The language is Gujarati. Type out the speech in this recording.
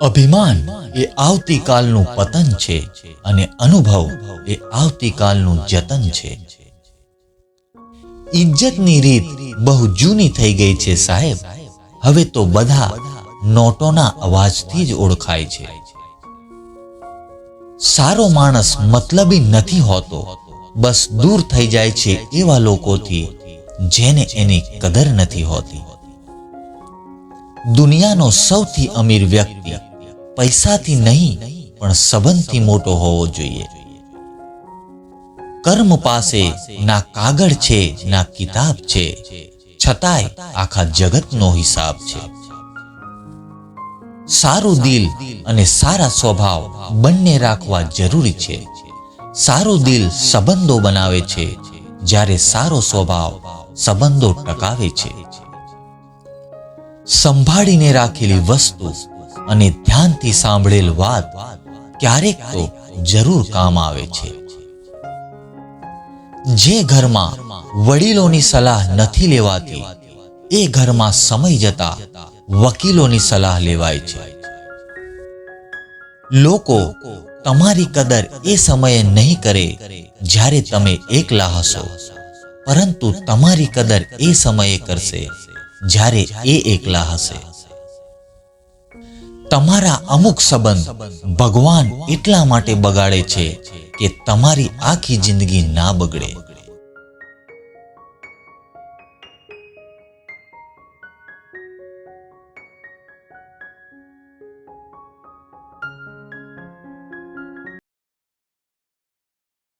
અભિમાન એ આવતીકાલનું પતન છે અને અનુભવ એ આવતીકાલનું જતન છે. ઇજ્જતની રીત બહુ જૂની થઈ ગઈ છે સાહેબ. હવે તો બધા નોટોના અવાજથી જ ઓળખાય છે. સારો માણસ મતલબી નથી હોતો. બસ દૂર થઈ જાય છે એવા લોકોથી જેને એની કદર નથી હોતી. દુનિયાનો સૌથી અમીર વ્યક્તિ પૈસાથી નહીં, પણ સંબંધથી મોટો હોવો જોઈએ. કર્મ પાસે ના કાગળ છે, ના કિતાબ છે. છતાંય આખા જગતનો હિસાબ છે. સારું દિલ અને સારા સ્વભાવ બંને રાખવા જરૂરી છે. સારું દિલ સંબંધો બનાવે છે, જ્યારે સારો સ્વભાવ સંબંધો ટકાવે છે. સંભાળીને રાખેલી વસ્તુ અને ધ્યાનથી સાંભળેલ વાત ક્યારેક તો જરૂર કામ આવે છે. જે ઘરમાં વડીલોની સલાહ નથી લેવાતી, એ ઘરમાં સમય જતા વકીલોની સલાહ લેવાય છે. લોકો તમારી કદર એ સમયે નહીં કરે જ્યારે તમે એકલા હશો, પરંતુ તમારી કદર એ સમયે કરશે જ્યારે એ એકલા હશે. તમારા અમુક સંબંધ ભગવાન એટલા માટે બગાડે છે કે તમારી આખી જિંદગી ના બગડે.